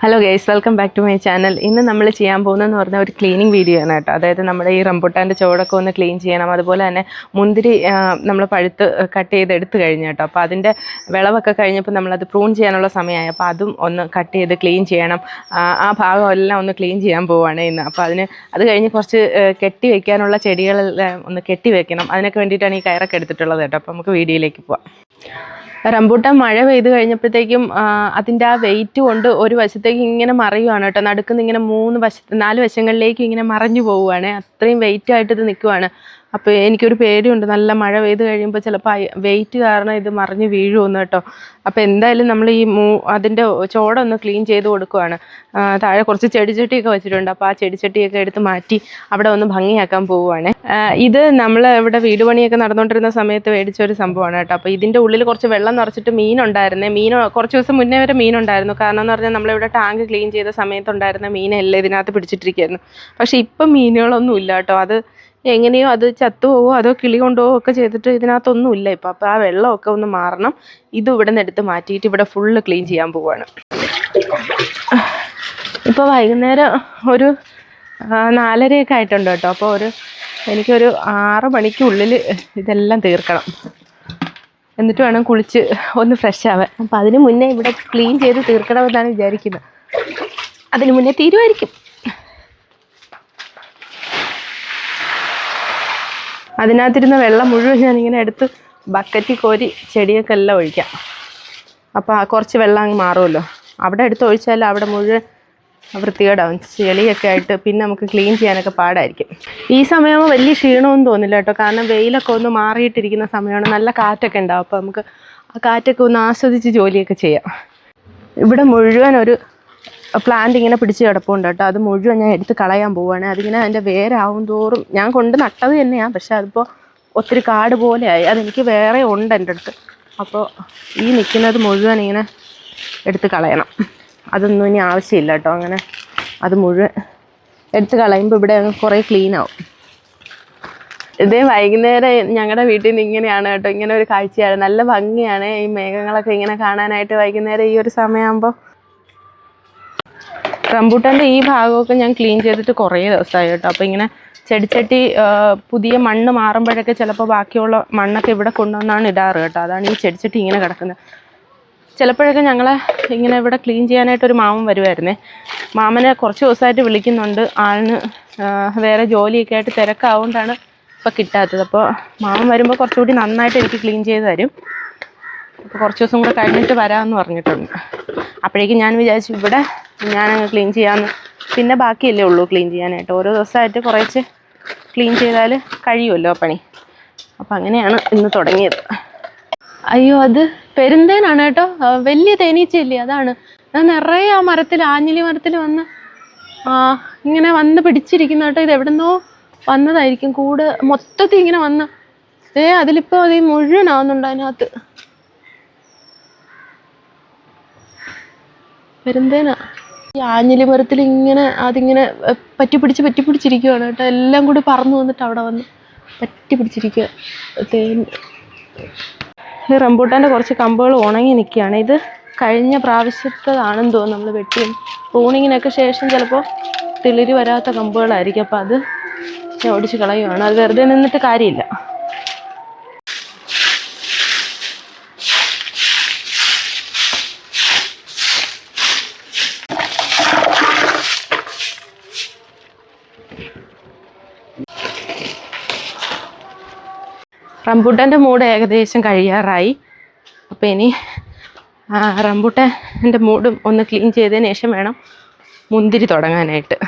Hello guys welcome back to my channel ഇന്ന് നമ്മൾ ചെയ്യാൻ പോകുന്നതെന്ന് പറഞ്ഞാൽ ഒരു ക്ലീനിങ് വീഡിയോ ആണ് കേട്ടോ. അതായത് നമ്മുടെ ഈ റംബുട്ടാന്റെ ചുവടൊക്കെ ഒന്ന് ക്ലീൻ ചെയ്യണം. അതുപോലെ തന്നെ മുന്തിരി നമ്മൾ പഴുത്ത് കട്ട് ചെയ്ത് എടുത്ത് കഴിഞ്ഞു കേട്ടോ. അപ്പോൾ അതിന്റെ വിളവൊക്കെ കഴിഞ്ഞപ്പോൾ നമ്മളത് പ്രൂൺ ചെയ്യാനുള്ള സമയമായി. അപ്പോൾ അതും ഒന്ന് കട്ട് ചെയ്ത് ക്ലീൻ ചെയ്യണം. ആ, ഭാഗം എല്ലാം ഒന്ന് ക്ലീൻ ചെയ്യാൻ പോവുകയാണ് ഇന്ന്. അപ്പോൾ അതിന് അത് കഴിഞ്ഞ് കുറച്ച് കെട്ടി വെക്കാനുള്ള ചെടികളെല്ലാം ഒന്ന് കെട്ടി വെക്കണം. അതിനൊക്കെ വേണ്ടിയിട്ടാണ് ഈ കയറൊക്കെ എടുത്തിട്ടുള്ളത് കേട്ടോ. അപ്പോൾ നമുക്ക് വീഡിയോയിലേക്ക് പോവാം. റംബൂട്ടാൻ മഴ പെയ്ത് കഴിഞ്ഞപ്പോഴത്തേക്കും അതിന്റെ ആ വെയിറ്റ് കൊണ്ട് ഒരു വശത്തേക്ക് ഇങ്ങനെ മറയുവാണ് കേട്ടോ. നടുക്കുന്ന ഇങ്ങനെ മൂന്ന് വശ നാല് വശങ്ങളിലേക്ക് ഇങ്ങനെ മറഞ്ഞു പോവുകയാണ്. അത്രയും വെയിറ്റ് ആയിട്ട് ഇത് നിൽക്കുവാണ്. അപ്പോൾ എനിക്കൊരു പേടിയുണ്ട്. നല്ല മഴ പെയ്ത് കഴിയുമ്പോൾ ചിലപ്പോൾ വെയിറ്റ് കാരണം ഇത് മറിഞ്ഞ് വീഴുമെന്ന് കേട്ടോ. അപ്പോൾ എന്തായാലും നമ്മൾ ഈ മൂ അതിന്റെ ചോടൊന്ന് ക്ലീൻ ചെയ്ത് കൊടുക്കുവാണ്. താഴെ കുറച്ച് ചെടിച്ചട്ടിയൊക്കെ വെച്ചിട്ടുണ്ട്. അപ്പോൾ ആ ചെടിച്ചട്ടിയൊക്കെ എടുത്ത് മാറ്റി അവിടെ ഒന്ന് ഭംഗിയാക്കാൻ പോവുകയാണ് ഇത് നമ്മൾ ഇവിടെ വീട് പണിയൊക്കെ നടന്നുകൊണ്ടിരുന്ന സമയത്ത് മേടിച്ച ഒരു സംഭവമാണ് കേട്ടോ. അപ്പോൾ ഇതിന്റെ ഉള്ളിൽ കുറച്ച് വെള്ളം നിറച്ചിട്ട് മീനുണ്ടായിരുന്നേ. മീൻ കുറച്ച് ദിവസം മുന്നേ വരെ മീനുണ്ടായിരുന്നു. കാരണം എന്ന് പറഞ്ഞാൽ നമ്മളിവിടെ ടാങ്ക് ക്ലീൻ ചെയ്ത സമയത്തുണ്ടായിരുന്ന മീനെല്ലാം ഇതിനകത്ത് പിടിച്ചിട്ടിരിക്കുകയായിരുന്നു പക്ഷേ ഇപ്പം മീനുകളൊന്നും ഇല്ല കേട്ടോ. അത് എങ്ങനെയോ അത് ചത്തുപോവോ അതോ കിളി കൊണ്ടുപോവോ ഒക്കെ ചെയ്തിട്ട് ഇതിനകത്തൊന്നും ഇല്ല ഇപ്പം. അപ്പോൾ ആ വെള്ളമൊക്കെ ഒന്ന് മാറണം. ഇത് ഇവിടെ നിന്ന് എടുത്ത് മാറ്റിയിട്ട് ഇവിടെ ഫുള്ള് ക്ലീൻ ചെയ്യാൻ പോവുകയാണ് ഇപ്പോൾ വൈകുന്നേരം ഒരു നാലരയൊക്കെ ആയിട്ടുണ്ട് കേട്ടോ. അപ്പോൾ ഒരു എനിക്കൊരു ആറ് മണിക്കുള്ളിൽ ഇതെല്ലാം തീർക്കണം. എന്നിട്ട് വേണം കുളിച്ച് ഒന്ന് ഫ്രഷ് ആവാൻ. അപ്പം അതിന് മുന്നേ ഇവിടെ ക്ലീൻ ചെയ്ത് തീർക്കണമെന്നാണ് വിചാരിക്കുന്നത്. അതിന് മുന്നേ തീരുമായിരിക്കും അതിനകത്തിരുന്ന വെള്ളം മുഴുവൻ ഞാനിങ്ങനെ എടുത്ത് ബക്കറ്റിൽ കോരി ചെടിയൊക്കെ എല്ലാം ഒഴിക്കാം. അപ്പോൾ കുറച്ച് വെള്ളം അങ്ങ് മാറുമല്ലോ. അവിടെ എടുത്ത് ഒഴിച്ചാൽ അവിടെ മുഴുവൻ വൃത്തികേടാവും. ചെളിയൊക്കെ ആയിട്ട് പിന്നെ നമുക്ക് ക്ലീൻ ചെയ്യാനൊക്കെ പാടായിരിക്കും. ഈ സമയമാകുമ്പോൾ വലിയ ക്ഷീണമൊന്നും തോന്നില്ല കേട്ടോ. കാരണം വെയിലൊക്കെ ഒന്ന് മാറിയിട്ടിരിക്കുന്ന സമയമാണ്. നല്ല കാറ്റൊക്കെ ഉണ്ടാവും. അപ്പോൾ നമുക്ക് ആ കാറ്റൊക്കെ ഒന്ന് ആസ്വദിച്ച് ജോലിയൊക്കെ ചെയ്യാം. ഇവിടെ മുഴുവൻ ഒരു പ്ലാന്റ് ഇങ്ങനെ പിടിച്ച് കിടപ്പുണ്ട് കേട്ടോ. അത് മുഴുവൻ ഞാൻ എടുത്ത് കളയാൻ പോവുകയാണ് അതിങ്ങനെ അതിന്റെ വേരാവും തോറും ഞാൻ കൊണ്ട് നട്ടത് തന്നെയാണ് പക്ഷെ അതിപ്പോൾ ഒത്തിരി കാട് പോലെയായി അതെനിക്ക് വേറെ ഉണ്ട് എന്റെ അടുത്ത്. അപ്പോൾ ഈ നിൽക്കുന്നത് മുഴുവൻ ഇങ്ങനെ എടുത്ത് കളയണം. അതൊന്നും ഇനി ആവശ്യമില്ല കേട്ടോ. അങ്ങനെ അത് മുഴുവൻ എടുത്ത് കളയുമ്പോൾ ഇവിടെ കുറേ ക്ലീൻ ആവും. ഇതേ വൈകുന്നേരം ഞങ്ങളുടെ വീട്ടിൽ നിന്ന് ഇങ്ങനെയാണ് കേട്ടോ. ഇങ്ങനെ ഒരു കാഴ്ചയാണ്. നല്ല ഭംഗിയാണ് ഈ മേഘങ്ങളൊക്കെ ഇങ്ങനെ കാണാനായിട്ട് വൈകുന്നേരം ഈ ഒരു സമയമാകുമ്പോൾ റംബൂട്ടാന്റെ ഈ ഭാഗമൊക്കെ ഞാൻ ക്ലീൻ ചെയ്തിട്ട് കുറേ ദിവസമായി കേട്ടോ. അപ്പോൾ ഇങ്ങനെ ചെടിച്ചട്ടി പുതിയ മണ്ണ് മാറുമ്പോഴൊക്കെ ചിലപ്പോൾ ബാക്കിയുള്ള മണ്ണൊക്കെ ഇവിടെ കൊണ്ടുവന്നാണ് ഇടാറ് കേട്ടോ. അതാണ് ഈ ചെടിച്ചട്ടി ഇങ്ങനെ കിടക്കുന്നത്. ചിലപ്പോഴൊക്കെ ഞങ്ങൾ ഇങ്ങനെ ഇവിടെ ക്ലീൻ ചെയ്യാനായിട്ട് ഒരു മാമൻ വരുമായിരുന്നേ മാമനെ കുറച്ച് ദിവസമായിട്ട് വിളിക്കുന്നുണ്ട്. ആളിന് വേറെ ജോലിയൊക്കെ ആയിട്ട് തിരക്കാവുകൊണ്ടാണ് ഇപ്പോൾ കിട്ടാത്തത്. അപ്പോൾ മാമൻ വരുമ്പോൾ കുറച്ചുകൂടി നന്നായിട്ട് എനിക്ക് ക്ലീൻ ചെയ്ത് തരും. അപ്പോൾ കുറച്ച് ദിവസം കൂടെ കഴിഞ്ഞിട്ട് വരാമെന്ന് പറഞ്ഞിട്ടുണ്ട്. അപ്പോഴേക്കും ഞാൻ വിചാരിച്ചു ഇവിടെ ഞാനങ്ങ് ക്ലീൻ ചെയ്യാമെന്ന് പിന്നെ ബാക്കിയല്ലേ ഉള്ളൂ ക്ലീൻ ചെയ്യാനായിട്ട്. ഓരോ ദിവസമായിട്ട് കുറേച്ച് ക്ലീൻ ചെയ്താൽ കഴിയുമല്ലോ പണി. അപ്പം അങ്ങനെയാണ് ഇന്ന് തുടങ്ങിയത്. അയ്യോ അത് പെരുന്തേനാണ് കേട്ടോ. വലിയ തേനീച്ചയില്ലേ? അതാണ്. അത് നിറയെ ആ മരത്തിൽ ആഞ്ഞിലി മരത്തിൽ വന്ന് ആ ഇങ്ങനെ വന്ന് പിടിച്ചിരിക്കുന്ന കേട്ടോ. ഇത് എവിടുന്നോ വന്നതായിരിക്കും. കൂട് മൊത്തത്തിൽ ഇങ്ങനെ വന്ന്. ഏ അതിലിപ്പോൾ അത് മുഴുവനാവുന്നുണ്ട് അതിനകത്ത്. പെരുന്തേന? ഈ ആഞ്ഞിലി മരത്തിൽ ഇങ്ങനെ അതിങ്ങനെ പറ്റി പിടിച്ച് പറ്റി പിടിച്ചിരിക്കുകയാണ് കേട്ടോ. എല്ലാം കൂടി പറന്നു വന്നിട്ട് അവിടെ വന്ന് പറ്റി പിടിച്ചിരിക്കുക തേൻ ഈ റംബൂട്ടാന്റെ കുറച്ച് കമ്പുകൾ ഉണങ്ങി നിൽക്കുകയാണ്. ഇത് കഴിഞ്ഞ പ്രാവശ്യത്തതാണെന്ന് തോന്നുന്നു നമ്മൾ വെട്ടിയും പ്രൂണിങ്ങിനൊക്കെ ശേഷം ചിലപ്പോൾ തിളിരി വരാത്ത കമ്പുകളായിരിക്കും. അപ്പോൾ അത് ഓടിച്ച് കളയുവാണ്. അത് വെറുതെ നിന്നിട്ട് കാര്യമില്ല. റംബൂട്ടാന്റെ മൂഡ് ഏകദേശം കഴിയാറായി. അപ്പോൾ ഇനി റംബൂട്ടാന്റെ മൂടും ഒന്ന് ക്ലീൻ ചെയ്തതിന് ശേഷം വേണം മുന്തിരി തുടങ്ങാനായിട്ട്.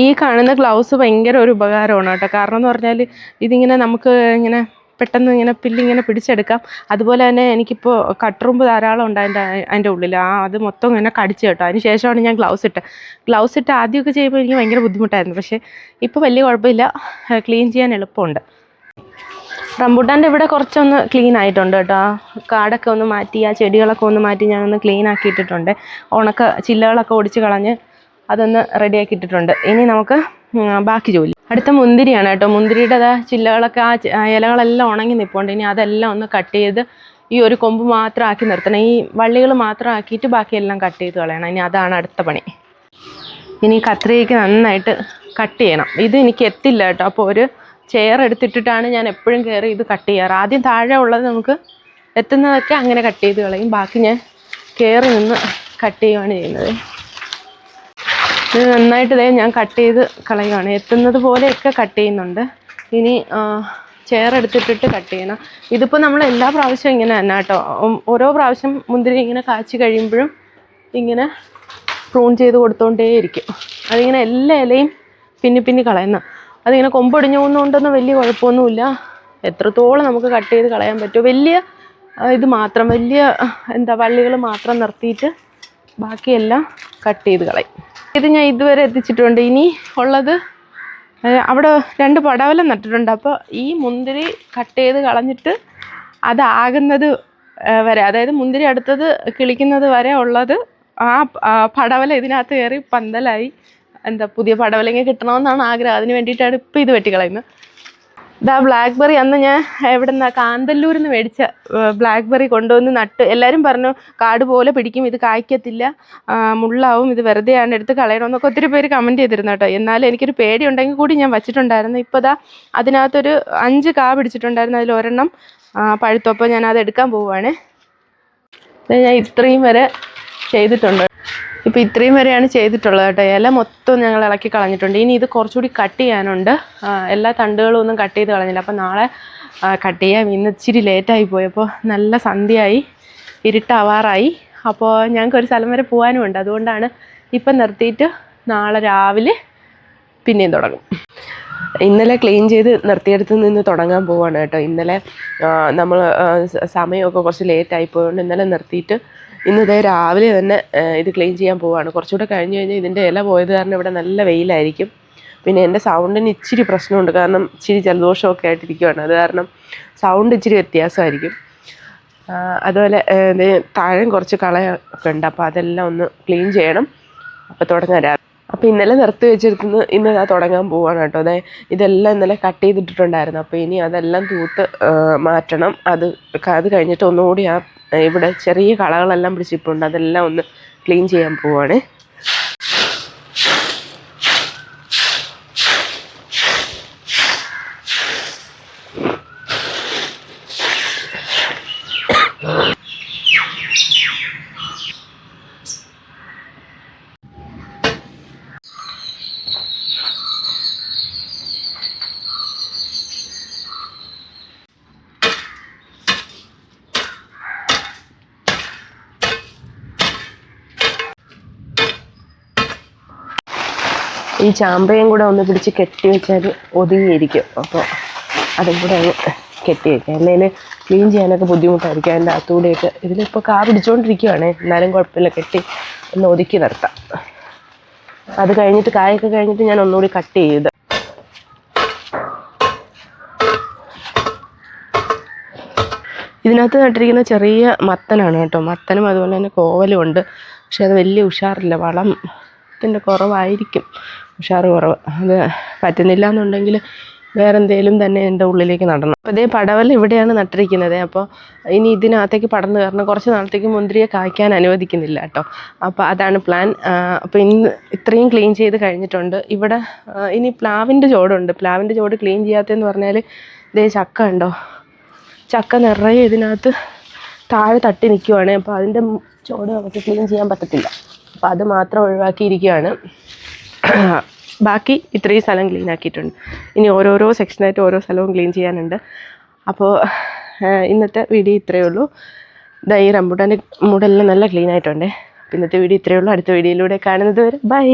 ഈ കാണുന്ന ഗ്ലൗസ് ഭയങ്കര ഒരു ഉപകാരമാണ് കേട്ടോ. കാരണം എന്ന് പറഞ്ഞാൽ ഇതിങ്ങനെ നമുക്ക് ഇങ്ങനെ പെട്ടെന്ന് ഇങ്ങനെ പില്ലിങ്ങനെ പിടിച്ചെടുക്കാം. അതുപോലെ തന്നെ എനിക്കിപ്പോൾ കട്ടറുമ്പ് ധാരാളം ഉണ്ട് അതിന്റെ അതിന്റെ ഉള്ളിൽ ആ അത് മൊത്തം ഇങ്ങനെ കടിച്ചു കേട്ടോ. അതിന് ശേഷമാണ് ഞാൻ ഗ്ലൗസ് ഇട്ട് ഗ്ലൗസ് ഇട്ട് ആദ്യമൊക്കെ ചെയ്യുമ്പോൾ എനിക്ക് ഭയങ്കര ബുദ്ധിമുട്ടായിരുന്നു. പക്ഷേ ഇപ്പോൾ വലിയ കുഴപ്പമില്ല. ക്ലീൻ ചെയ്യാൻ എളുപ്പമുണ്ട്. റംബുട്ടാന്റെ ഇവിടെ കുറച്ചൊന്ന് ക്ലീൻ ആയിട്ടുണ്ട് കേട്ടോ. കാടൊക്കെ ഒന്ന് മാറ്റി ആ ചെടികളൊക്കെ ഒന്ന് മാറ്റി ഞാനൊന്ന് ക്ലീൻ ആക്കി ഇട്ടിട്ടുണ്ട് ഉണക്ക ചില്ലകളൊക്കെ ഒടിച്ച് കളഞ്ഞ് അതൊന്ന് റെഡിയാക്കി ഇട്ടിട്ടുണ്ട് ഇനി നമുക്ക് ബാക്കി ജോലി. അടുത്ത മുന്തിരിയാണ് കേട്ടോ. മുന്തിരിയുടെ ചില്ലകളൊക്കെ ആ ഇലകളെല്ലാം ഉണങ്ങി നിൽപ്പുണ്ട് ഇനി അതെല്ലാം ഒന്ന് കട്ട് ചെയ്ത് ഈ ഒരു കൊമ്പ് മാത്രം ആക്കി നിർത്തണം. ഈ വള്ളികൾ മാത്രം ആക്കിയിട്ട് ബാക്കിയെല്ലാം കട്ട് ചെയ്ത് കളയണം. ഇനി അതാണ് അടുത്ത പണി. ഇനി കത്രികയ്ക്ക് നന്നായിട്ട് കട്ട് ചെയ്യണം. ഇത് എനിക്ക് എത്തില്ല കേട്ടോ. അപ്പോൾ ഒരു ചെയർ എടുത്തിട്ടിട്ടാണ് ഞാൻ എപ്പോഴും കയറി ഇത് കട്ട് ചെയ്യാറ്. ആദ്യം താഴെ ഉള്ളത് നമുക്ക് എത്തുന്നതൊക്കെ അങ്ങനെ കട്ട് ചെയ്ത് കളയും. ബാക്കി ഞാൻ കയറി നിന്ന് കട്ട് ചെയ്യുകയാണ് ചെയ്യുന്നത്. ഇത് നന്നായിട്ട് ഇതേ ഞാൻ കട്ട് ചെയ്ത് കളയുകയാണ് എത്തുന്നത് പോലെയൊക്കെ കട്ട് ചെയ്യുന്നുണ്ട്. ഇനി ചെയർ എടുത്തിട്ടിട്ട് കട്ട് ചെയ്യണം. ഇതിപ്പോൾ നമ്മൾ എല്ലാ പ്രാവശ്യവും ഇങ്ങനെ തന്നെ കേട്ടോ. ഓരോ പ്രാവശ്യം മുന്തിരി ഇങ്ങനെ കാച്ചി കഴിയുമ്പോഴും ഇങ്ങനെ പ്രൂൺ ചെയ്ത് കൊടുത്തോണ്ടേയിരിക്കും. അതിങ്ങനെ എല്ലാ ഇലയും പിന്നി പിന്നി കളയുന്ന. അതിങ്ങനെ കൊമ്പൊടിഞ്ഞു പോകുന്നതുകൊണ്ടൊന്നും വലിയ കുഴപ്പമൊന്നുമില്ല. എത്രത്തോളം നമുക്ക് കട്ട് ചെയ്ത് കളയാൻ പറ്റുമോ? വലിയ ഇത് മാത്രം വലിയ എന്താ വള്ളികൾ മാത്രം നിർത്തിയിട്ട് ബാക്കിയെല്ലാം കട്ട് ചെയ്ത് കളയും. ഇത് ഞാൻ ഇതുവരെ എത്തിച്ചിട്ടുണ്ട്. ഇനി ഉള്ളത് അവിടെ രണ്ട് പടവലം നട്ടിട്ടുണ്ട്. അപ്പോൾ ഈ മുന്തിരി കട്ട് ചെയ്ത് കളഞ്ഞിട്ട് അതാകുന്നത് വരെ അതായത് മുന്തിരി അടുത്തത് കിളിക്കുന്നത് വരെ ഉള്ളത് ആ പടവല ഇതിനകത്ത് കയറി പന്തലായി. എന്താ പുതിയ പടവലങ്ങ കിട്ടണമെന്നാണ് ആഗ്രഹം. അതിന് വേണ്ടിയിട്ടാണ് ഇപ്പോൾ ഇത് വെട്ടിക്കളയുന്നത്. ഇതാ ബ്ലാക്ക്ബെറി അന്ന് ഞാൻ എവിടെ നിന്നാ കാന്തല്ലൂരിൽ നിന്ന് മേടിച്ച ബ്ലാക്ക്ബെറി കൊണ്ടുവന്ന് നട്ട്. എല്ലാവരും പറഞ്ഞു കാട് പോലെ പിടിക്കും ഇത് കായ്ക്കത്തില്ല. മുള്ളാവും ഇത് വെറുതെയാണ് എടുത്ത് കളയണമെന്നൊക്കെ ഒത്തിരി പേര് കമന്റ് ചെയ്തിരുന്നു കേട്ടോ. എന്നാലും എനിക്കൊരു പേടി ഉണ്ടെങ്കിൽ കൂടി ഞാൻ വച്ചിട്ടുണ്ടായിരുന്നു. ഇപ്പോൾ ദാ അതിനകത്തൊരു അഞ്ച് കാ പിടിച്ചിട്ടുണ്ടായിരുന്നു അതിൽ ഒരെണ്ണം പഴുത്തപ്പോൾ ഞാൻ അത് എടുക്കാൻ പോവുകയാണ് ഞാൻ ഇത്രയും വരെ ചെയ്തിട്ടുണ്ട്. ഇപ്പോൾ ഇത്രയും വരെയാണ് ചെയ്തിട്ടുള്ളത് കേട്ടോ. ഇല മൊത്തം ഞങ്ങൾ ഇളക്കി കളഞ്ഞിട്ടുണ്ട്. ഇനി ഇത് കുറച്ചുകൂടി കട്ട് ചെയ്യാനുണ്ട്. എല്ലാ തണ്ടുകളും ഒന്നും കട്ട് ചെയ്ത് കളഞ്ഞില്ല. അപ്പോൾ നാളെ കട്ട് ചെയ്യാം. ഇന്ന് ഇച്ചിരി ലേറ്റായി പോയപ്പോൾ നല്ല സന്ധ്യയായി. ഇരുട്ടാവാറായി. അപ്പോൾ ഞങ്ങൾക്ക് ഒരു സ്ഥലം വരെ പോകാനും ഉണ്ട്. അതുകൊണ്ടാണ് ഇപ്പം നിർത്തിയിട്ട് നാളെ രാവിലെ പിന്നെയും തുടങ്ങും. ഇന്നലെ ക്ലീൻ ചെയ്ത് നിർത്തിയെടുത്ത് നിന്ന് തുടങ്ങാൻ പോവാണ് കേട്ടോ. ഇന്നലെ നമ്മൾ സമയമൊക്കെ കുറച്ച് ലേറ്റ് ആയിപ്പോയതുകൊണ്ട് ഇന്നലെ നിർത്തിയിട്ട് ഇന്ന് ഇതേ രാവിലെ തന്നെ ഇത് ക്ലീൻ ചെയ്യാൻ പോവാണ്. കുറച്ചുകൂടെ കഴിഞ്ഞ് കഴിഞ്ഞാൽ ഇതിന്റെ ഇല പോയത് കാരണം ഇവിടെ നല്ല വെയിലായിരിക്കും. പിന്നെ എന്റെ സൗണ്ടിന് ഇച്ചിരി പ്രശ്നമുണ്ട്. കാരണം ഇച്ചിരി ജലദോഷമൊക്കെ ആയിട്ടിരിക്കുകയാണ് അത് കാരണം സൗണ്ട് ഇച്ചിരി വ്യത്യാസമായിരിക്കും. അതുപോലെ താഴെ കുറച്ച് കളയൊക്കെ ഉണ്ട്. അപ്പോൾ അതെല്ലാം ഒന്ന് ക്ലീൻ ചെയ്യണം. അപ്പോൾ തുടങ്ങാൻ അപ്പോൾ ഇന്നലെ നിർത്തി വെച്ചിരുന്ന് ഇന്ന് തുടങ്ങാൻ പോവാണ് കേട്ടോ. അതെ ഇതെല്ലാം ഇന്നലെ കട്ട് ചെയ്തിട്ടുണ്ടായിരുന്നു അപ്പോൾ ഇനി അതെല്ലാം തൂത്ത് മാറ്റണം. അത് അത് കഴിഞ്ഞിട്ട് ഒന്നുകൂടി ആ ഇവിടെ ചെറിയ കളകളെല്ലാം പിടിച്ചിട്ടുണ്ട് അതെല്ലാം ഒന്ന് ക്ലീൻ ചെയ്യാൻ പോവാണ്. ഈ ചാമ്പയും കൂടെ ഒന്ന് പിടിച്ച് കെട്ടി വെച്ചാൽ ഒതുങ്ങിയിരിക്കും. അപ്പോൾ അതും കൂടെ അങ്ങ് കെട്ടി വെക്കാം. അല്ലെങ്കിൽ ക്ലീൻ ചെയ്യാനൊക്കെ ബുദ്ധിമുട്ടായിരിക്കും. അതിന്റെ അകത്തൂടെയൊക്കെ ഇതിലിപ്പോൾ കാ പിടിച്ചുകൊണ്ടിരിക്കുവാണ് എന്നാലും കുഴപ്പമില്ല. കെട്ടി ഒന്ന് ഒതുക്കി നിർത്താം. അത് കഴിഞ്ഞിട്ട് കായൊക്കെ കഴിഞ്ഞിട്ട് ഞാൻ ഒന്നുകൂടി കട്ട് ചെയ്ത് ഇതിനകത്ത് നട്ടിരിക്കുന്ന ചെറിയ മത്തനാണ് കേട്ടോ. മത്തനും അതുപോലെ തന്നെ കോവലും ഉണ്ട്. പക്ഷേ അത് വലിയ ഉഷാറില്ല. വളം ത്തിന്റെ കുറവായിരിക്കും. ഉഷാറ് കുറവ്. അത് പറ്റുന്നില്ല എന്നുണ്ടെങ്കിൽ വേറെ തന്നെ എന്റെ ഉള്ളിലേക്ക് നടണം. അപ്പോൾ ഇതേ പടവൽ ഇവിടെയാണ് നട്ടിരിക്കുന്നത്. അപ്പോൾ ഇനി ഇതിനകത്തേക്ക് പടർന്നു കയറണം. കുറച്ച് നാളത്തേക്ക് മുന്തിരിയെ കായ്ക്കാൻ അനുവദിക്കുന്നില്ല കേട്ടോ. അപ്പോൾ അതാണ് പ്ലാൻ. അപ്പോൾ ഇന്ന് ഇത്രയും ക്ലീൻ ചെയ്ത് കഴിഞ്ഞിട്ടുണ്ട്. ഇവിടെ ഇനി പ്ലാവിന്റെ ചോടുണ്ട്. പ്ലാവിന്റെ ചോട് ക്ലീൻ ചെയ്യാത്തതെന്ന് പറഞ്ഞാൽ ഇതേ ചക്ക ഉണ്ടോ? ചക്ക നിറയെ ഇതിനകത്ത് താഴെ തട്ടി നിൽക്കുവാണ്. അപ്പോൾ അതിന്റെ ചോട് നമുക്ക് ക്ലീൻ ചെയ്യാൻ പറ്റത്തില്ല. അപ്പോൾ അത് മാത്രം ഒഴിവാക്കിയിരിക്കുകയാണ്. ബാക്കി ഇത്രയും സ്ഥലം ക്ലീൻ ആക്കിയിട്ടുണ്ട്. ഇനി ഓരോരോ സെക്ഷനായിട്ട് ഓരോ സ്ഥലവും ക്ലീൻ ചെയ്യാനുണ്ട്. അപ്പോൾ ഇന്നത്തെ വീഡിയോ ഇത്രയേ ഉള്ളൂ. ദാ ഈ റംബൂട്ടാന്റെ മൂടെല്ലാം നല്ല ക്ലീൻ ആയിട്ടുണ്ട്. അപ്പോൾ ഇന്നത്തെ വീഡിയോ ഇത്രയേ ഉള്ളൂ. അടുത്ത വീഡിയോയിലൂടെ കാണുന്നത് വരെ ബൈ